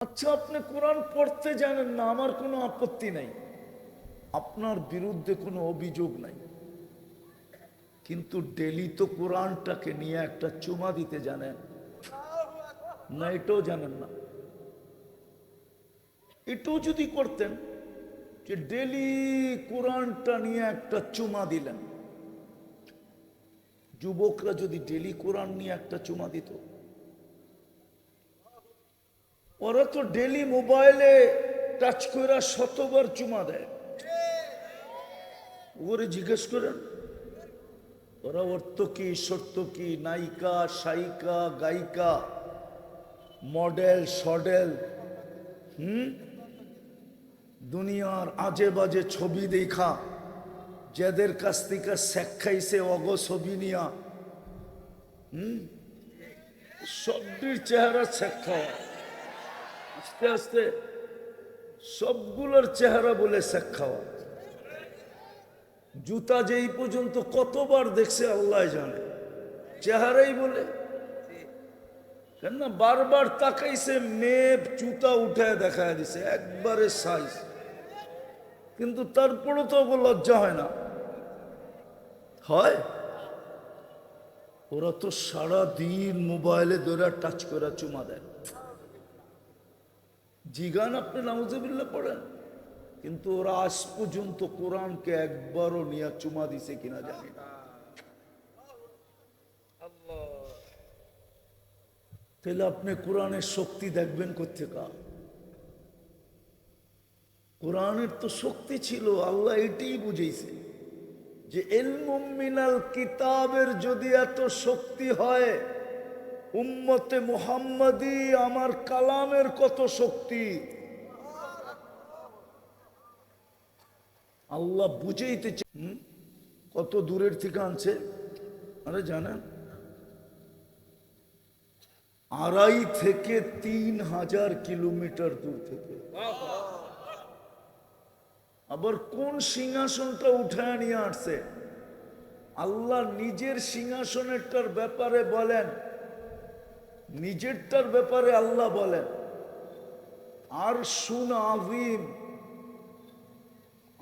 আচ্ছা আপনি কোরআন পড়তে জানেন না, আমার কোনো আপত্তি নাই। আপনার বিরুদ্ধে কোনো অভিযোগ নাই। কিন্তু ডেলি তো কোরআনটাকে নিয়ে একটা চুমা দিতে জানেন। না, এটাও জানেন না। এটাও যদি করতেন যে ডেলি কোরআনটা নিয়ে একটা চুমা দিলেন। যুবকরা যদি ডেলি কোরআন নিয়ে একটা চুমা দিত ওরা তো ডেলি মোবাইলে টাচ করে শতবার চুমা দেয়। ওরে জিজ্ঞেস করেন, ওরা অর্থ কি সত্য কি? নায়িকা, সায়িকা, গায়িকা মডেল সডেল হুম? দুনিয়ার আজে বাজে ছবি দেখা, যাদের কাছ থেকে শেখাইছে অগ ছবি নিয়া, হুম? সবটির চেহারা শেখা আস্তে আস্তে সবগুলোর চেহারা বলে শেখ জুতা যেই পর্যন্ত কতবার দেখছে আল্লাহ জানে, চেহারাই বলে। কেন না বারবার তাকাইছে মেপ জুতা উঠায় দেখায় দিছে, একবারে সাইজ কিন্তু তারপরও তো লজ্জা হয় না। হয়? ওরা তো সারা দিন মোবাইলে ধরে টাচ করে চুমা দেয়। জিগান আপনি নাউজুবিল্লাহ পড়েন। কিন্তু ওরা আজ পর্যন্ত কোরআনকে একবারও নিয়ে চুমা দিছে কিনা জানি না। তাহলে আপনি কোরআনের শক্তি দেখবেন কোথেকা কোরআনের তো শক্তি ছিল, আল্লাহ এটাই বুঝেছে যে এলমিনাল কিতাবের যদি এত শক্তি হয় উম্মতে মুহাম্মাদি আমার কালামের কত শক্তি। আল্লাহ বুঝেইতে? কত দূরের থেকে আনছে? আরে জানেন, আড়াই থেকে তিন হাজার কিলোমিটার দূর থেকে। আবার কোন সিংহাসনটা উঠায় নিয়ে আসছে? আল্লাহ নিজের সিংহাসনেরটার ব্যাপারে বলেন নিজেরটার ব্যাপারে আল্লাহ বলেন, আর শুন আভিম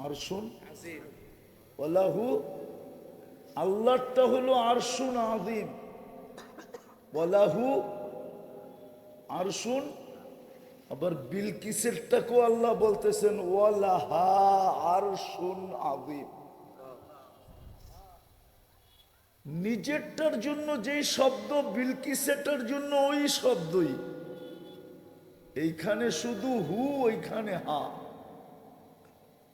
আর শুন? বলাহু আল্লাহটা হলো আর শুন আদিম বলাহু আর শুন। আবার বিলকিসেরটাকেও আল্লাহ বলতেছেন, ওয়ালাহা, আর শুন আদিম নিজেরটার জন্য যেই শব্দ বিলকিসেটার জন্য ওই শব্দই। এইখানে শুধু হু, ওইখানে হা।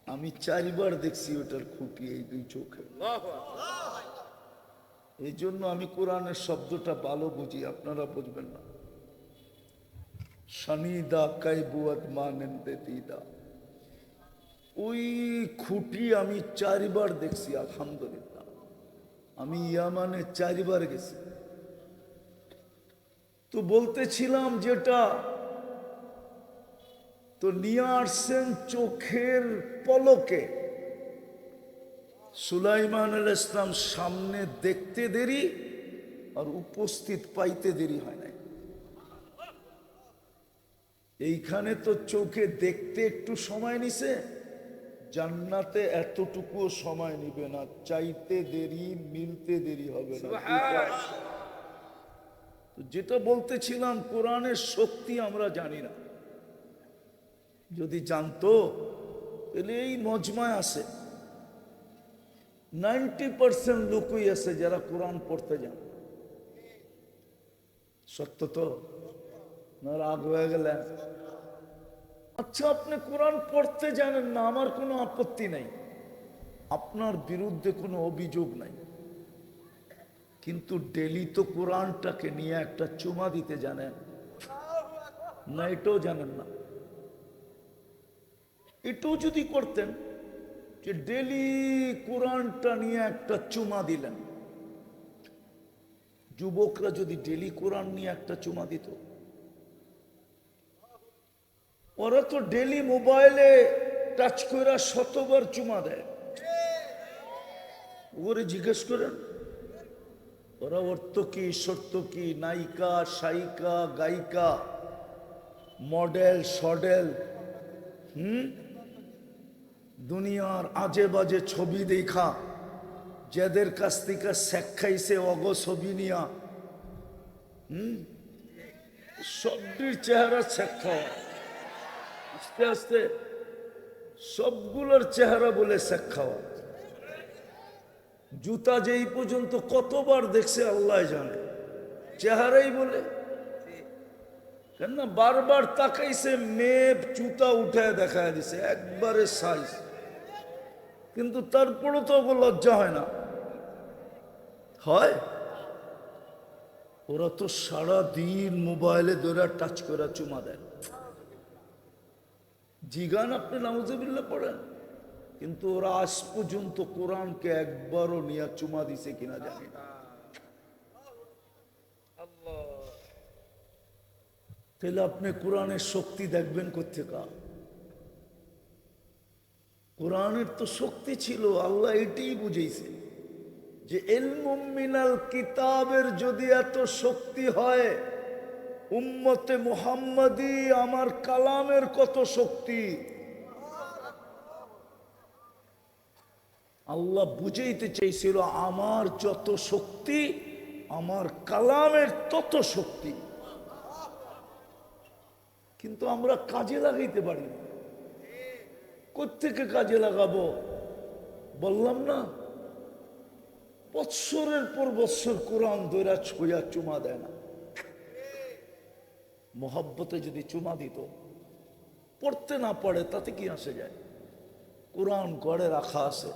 আমি চারিবার দেখছি ওটার খুঁটি এই দুই চোখে। এই জন্য আমি কোরআনের শব্দটা ভালো বুঝি, আপনারা বুঝবেন না। শনিদা কাইবুয়াত মানেন্দে দিদা ওই খুঁটি আমি চারিবার দেখছি, আলহামদুলিল্লাহ। আমি ইয়ামানে চারিবার গেছি। তো বলতেছিলাম যেটা, তো নিয়ে আসছেন চোখের পলকে। সুলাইমান আল ইসলাম সামনে দেখতে দেরি আর উপস্থিত পাইতে দেরি হয় নাই। এইখানে তো চোখে দেখতে একটু সময় নিছে। জান্নাতে এতটুকু সময় নিবে না। চাইতে দেরি মিলতে দেরি হবে না। তো যেটা বলতেছিলাম কোরআনের শক্তি আমরা জানি না। যদি জানতো তাহলে এই মজমায় আছে। নাইনটি পার্সেন্ট লোকই আছে যারা কোরআন পড়তে যান সত্য তো? রাগ হয়ে গেলেন আচ্ছা আপনি কোরআন পড়তে জানেন না, আমার কোনো আপত্তি নাই। আপনার বিরুদ্ধে কোনো অভিযোগ নাই। কিন্তু ডেলি তো কোরআনটাকে নিয়ে একটা চুমা দিতে জানেন। না, এটাও জানেন না। এটাও যদি করতেন যে ডেলি কোরআনটা নিয়ে একটা চুমা দিলেন। যুবকরা যদি ডেলি কোরআন নিয়ে একটা চুমা দিত ওরা তো ডেলি মোবাইলে টাচ করে শতবার চুমা দেয়। ওরে জিজ্ঞেস করেন, ওরা অর্থ কি সত্য কি? নায়িকা, সায়িকা, গায়িকা মডেল সডেল, হুম? দুনিয়ার আজে বাজে ছবি দেখা, যাদের কাছ থেকে শেখাইছে অগ ছবি নিয়া, হুম? সবটির চেহারা শেখা আস্তে আস্তে সবগুলোর চেহারা বলে শেখ খাওয়া। জুতা যেই পর্যন্ত কতবার দেখছে আল্লাহ জানে, চেহারাই বলে। কেননা বারবার তাকাইছে, মেপ, জুতা উঠে দেখা দিছে, একবারে সাইজ কিন্তু তারপরও তো লজ্জা হয় না। হয়? ওরা তো সারা দিন মোবাইলে ধরে টাচ করে, চুমা দেয়। জিগান আপনি নাউজবিল্লা পড়েন। কিন্তু ওরা আজ পর্যন্ত কোরআনকে একবারও নিয়ে চুমা দিছে কিনা জানি না। তাহলে আপনি কোরআনের শক্তি দেখবেন কোথেকা কোরআনের তো শক্তি ছিল, আল্লাহ এটাই বুঝেছে যে এলমিনাল কিতাবের যদি এত শক্তি হয় উম্মতে মুহাম্মাদি আমার কালামের কত শক্তি। আল্লাহ বুঝাইতে চাইছিল, আমার যত শক্তি, আমার কালামের তত শক্তি। কিন্তু আমরা কাজে লাগাইতে পারি না। কোথেকে কাজে লাগাবো? বললাম না, বৎসরের পর বৎসর কোরআন দৈরা ছুঁয়া চুমা দেয় না। মোহাব্বতে যদি চুমা দিত, পড়তে না পড়ে তাতে কি আসে যায়? কোরআন গড়ে রাখা আছে।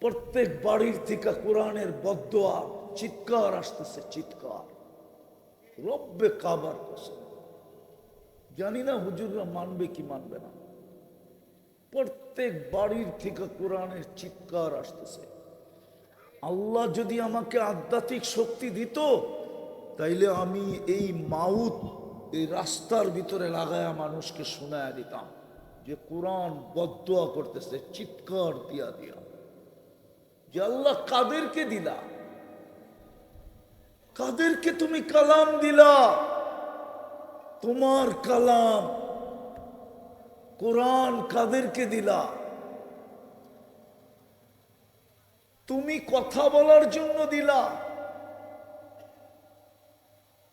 প্রত্যেক বাড়ির থেকে কোরআনের বদোয়া চিৎকার আসতেছে, চিৎকার। রব্বে কাবার কসম। জানি না হুজুররা মানবে কি মানবে না। প্রত্যেক বাড়ির থেকে কোরআনের চিৎকার আসতেছে। আল্লাহ যদি আমাকে আধ্যাত্মিক শক্তি দিত তাইলে আমি এই মাউত, এই রাস্তার ভিতরে লাগায়া মানুষকে শোনায়া দিতাম যে কোরআন বদোয়া করতেছে, চিৎকার দিয়া দিয়া। যে আল্লাহ কাদেরকে দিলা? কাদেরকে তুমি কালাম দিলা? তোমার কালাম কোরআন কাদেরকে দিলা? তুমি কথা বলার জন্য দিলা?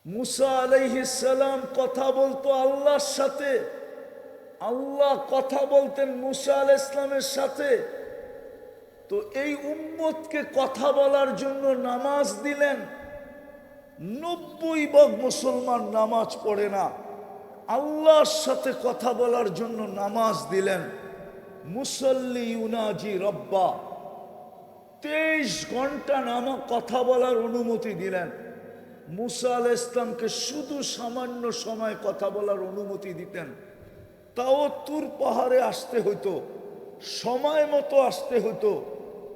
মুসা আলাইহিসালাম কথা বলতো আল্লাহর সাথে। আল্লাহ কথা বলতেন মুসা আল ইসলামের সাথে। তো এই উম্মতকে কথা বলার জন্য নামাজ দিলেন। নব্বই ভাগ মুসলমান নামাজ পড়ে না। আল্লাহর সাথে কথা বলার জন্য নামাজ দিলেন। মুসল্লি উনাজি রব্বা। তেইশ ঘণ্টা নামা কথা বলার অনুমতি দিলেন। মুসা আল ইসলামকে শুধু সামান্য সময় কথা বলার অনুমতি দিতেন। তাও তুর পাহাড়ে আসতে হইতো, সময় মতো আসতে হতো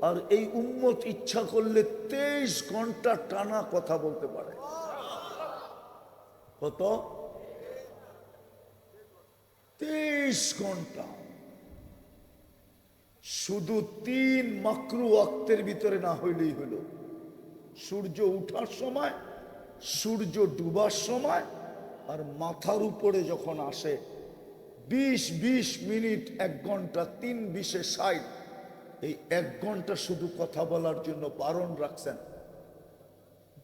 আর এই উম্মত ইচ্ছা করলে তেইশ ঘণ্টা টানা কথা বলতে পারে। কত? তেইশ ঘণ্টা। শুধু তিন মাকরু অক্তের ভিতরে না হইলেই হইল সূর্য উঠার সময় সূর্য ডুবার সময় আর মাথার উপরে যখন আসে, বিশ বিশ মিনিট, এক ঘণ্টা, তিন বিশে ষাট, এই এক ঘণ্টা শুধু কথা বলার জন্য বারণ রাখছেন।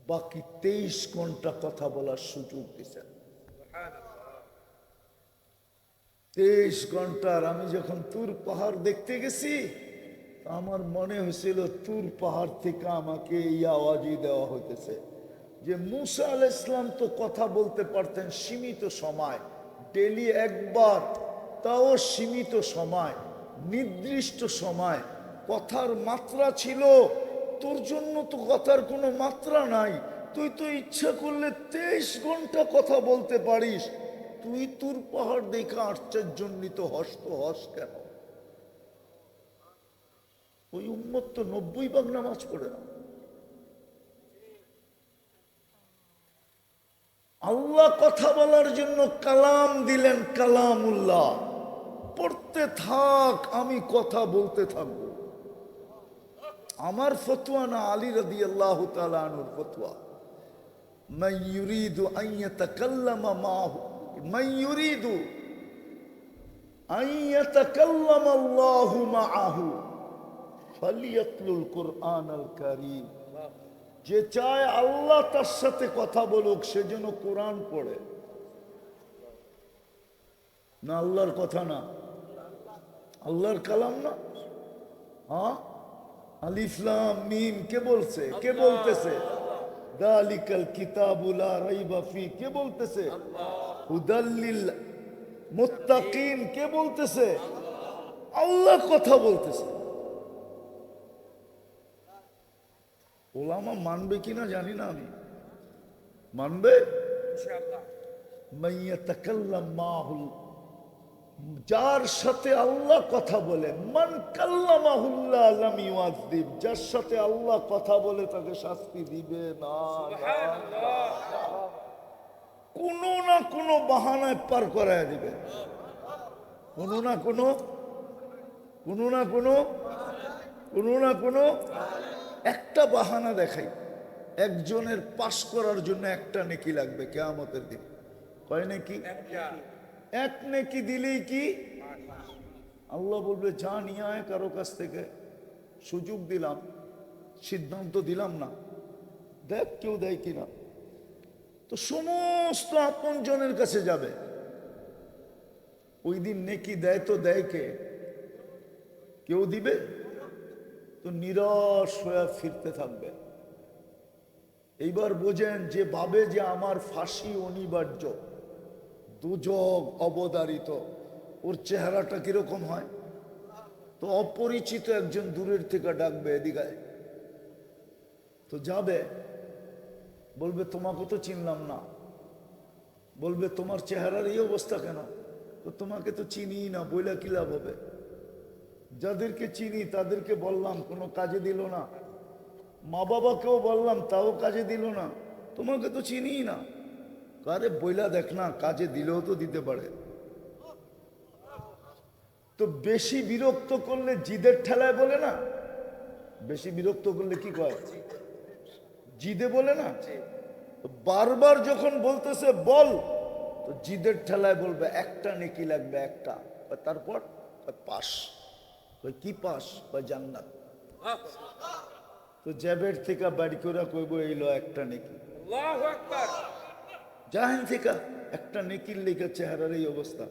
বাকি তেইশ ঘণ্টা কথা বলার সুযোগ দিচ্ছেন তেইশ ঘণ্টার আমি যখন তুর পাহাড় দেখতে গেছি, আমার মনে হয়েছিল তুর পাহাড় থেকে আমাকে এই আওয়াজই দেওয়া হইতেছে। যে মুসা আল ইসলাম তো কথা বলতে পারতেন সীমিত সময়। ডেলি একবার, তাও সীমিত সময়, নির্দিষ্ট সময়। কথার মাত্রা ছিল, তোর জন্য তো কথার কোনো মাত্রা নাই। তুই তো ইচ্ছা করলে তেইশ ঘণ্টা কথা বলতে পারিস। তুই তোর পাহাড় দেখে আশ্চর্যজনিত হস তো হস কেন? ওই উম্মত তো নব্বই ভাগ নামাজ পড়ে না। আল্লাহ কথা বলার জন্য কালাম দিলেন কালাম উল্লাহ পড়তে থাক, আমি কথা বলতে থাকব। আমার ফতুয়া না আলী রদি আল্লাহ তালুর ফতুয়া। মাইয়ুরিদু আইয়াতাকাল্লামা মাহু যে চায় আল্লাহ তার সাথে কথা বলুক সে যেন কোরআন পড়ে। না আল্লাহর কথা না। আল্লাহর কালাম না। হ্যাঁ? আলিফলাম মিম কে বলছে? কে বলতেছে? দালিকাল কিতাবুলা রাইবা ফি কে বলতেছে? হুদাল্লিল মুত্তাকিন কে বলতেছে? আল্লাহ কথা বলতেছে। ওলামা মানবে কিনা জানি না আমি। মানবে? যার সাথে আল্লাহ কথা বলে মান ইউআযিব যার সাথে আল্লাহ কথা বলে তাকে শাস্তি দিবে না। কোনো না কোনো বাহানায় পার করায় দিবে। কোনো না কোনো কোনো না কোনো কোনো না কোনো একটা বাহানা দেখাই, একজনের পাশ করার জন্য একটা নেকি লাগবে কেয়ামতের দিন। কয় নাকি? এক নেকি দিলেই কি? আল্লাহ বলবে, যা নিয়ে আয় কারও কাছ থেকে, সুযোগ দিলাম, সিদ্ধান্ত দিলাম না। দেখ কেউ দেয় কিনা। তো সমস্ত আপনজনের কাছে যাবে। ওই দিন নেকি দেয় তো দেয় কে? কেউ দিবে? তো নিরাশ হয়ে ফিরতে থাকবে। এইবার বোঝেন যে ভাবে যে আমার ফাঁসি অনিবার্য দুজক অবদারিত, ওর চেহারাটা কীরকম হয়? তো অপরিচিত একজন দূরের থেকে ডাকবে এদিকে। তো যাবে, বলবে, তোমাকে তো চিনলাম না। বলবে, তোমার চেহারার এই অবস্থা কেন? তো তোমাকে তো চিনি না, বইলা কি লাভ হবে? যাদেরকে চিনি, তাদেরকে বললাম, কোনো কাজে দিল না। মা বাবাকেও বললাম, তাও কাজে দিল না। তোমাকে তো চিনি না। কারে বইলা দেখ না, কাজে দিলেও তো দিতে পারে। তো বেশি বিরক্ত করলে জিদের ঠেলায় বলে না? বেশি বিরক্ত করলে কি কয়? জিদে বলে না? বারবার যখন বলতেছে, বল, তো জিদের ঠেলায় বলবে, একটা নেকি লাগবে, একটা। তারপর কয় কি পাস কয় জান্নাত তো জ্যাবের থেকে বাড়ি করে কইব এই লো একটা নেকি। জাহেন থেকে একটা নেকির লেখা চেহারার এই অবস্থা।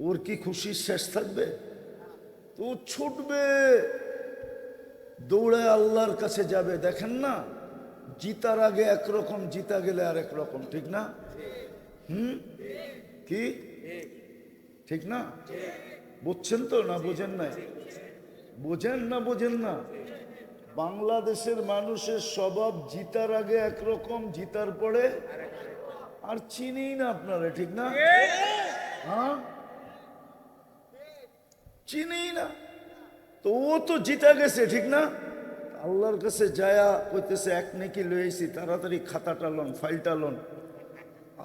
ওর কি খুশির শেষ থাকবে? তো ছুটবে। দৌড়ে আল্লাহর কাছে যাবে। দেখেন না জিতার আগে একরকম জিতা গেলে আর একরকম ঠিক না? হুম? কি? ঠিক। না? বুঝছেন তো না বোঝেন না? বোঝেন না বোঝেন না? বাংলাদেশের মানুষের স্বভাব জিতার আগে একরকম, জিতার পরে আর চিনি না আপনারা, ঠিক না? হ্যাঁ? চিনি না। তো ও তো জিতা গেছে, ঠিক না? আল্লাহর কাছে যায়া কইতেছে, এক নেকি লইছি তাড়াতাড়ি খাতাটা লন, ফাইলটা লন।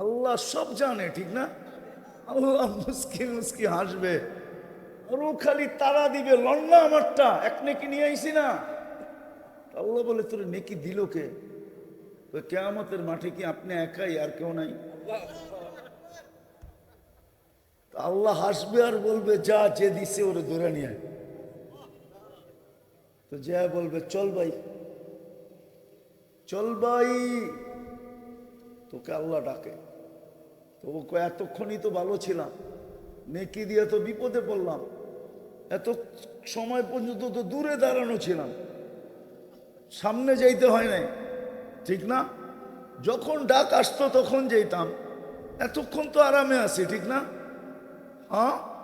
আল্লাহ সব জানে, ঠিক না? আল্লাহ মুস্কি মুস্কি হাসবে। ও খালি তারা দিবে লন না আমারটা, এক নেকি নিয়ে আইছি না। আল্লাহ বলে, তোর নেকি দিল কে? কেয়ামতের মাঠে কি আপনি একাই আর কেউ নাই? আল্লাহ হাসবে আর বলবে, যা যে দিছে ওরে ধরে নিয়ে তো যা বলবে, চল ভাই চল ভাই। তোকে আল্লাহ ডাকে। তো এতক্ষণই তো ভালো ছিলাম। নেকি দিয়ে তো বিপদে পড়লাম। এত সময় পর্যন্ত তো দূরে দাঁড়ানো ছিলাম। সামনে যাইতে হয় নাই। ঠিক না? যখন ডাক আসতো তখন যেতাম এতক্ষণ তো আরামে আছি, ঠিক না? হ্যাঁ?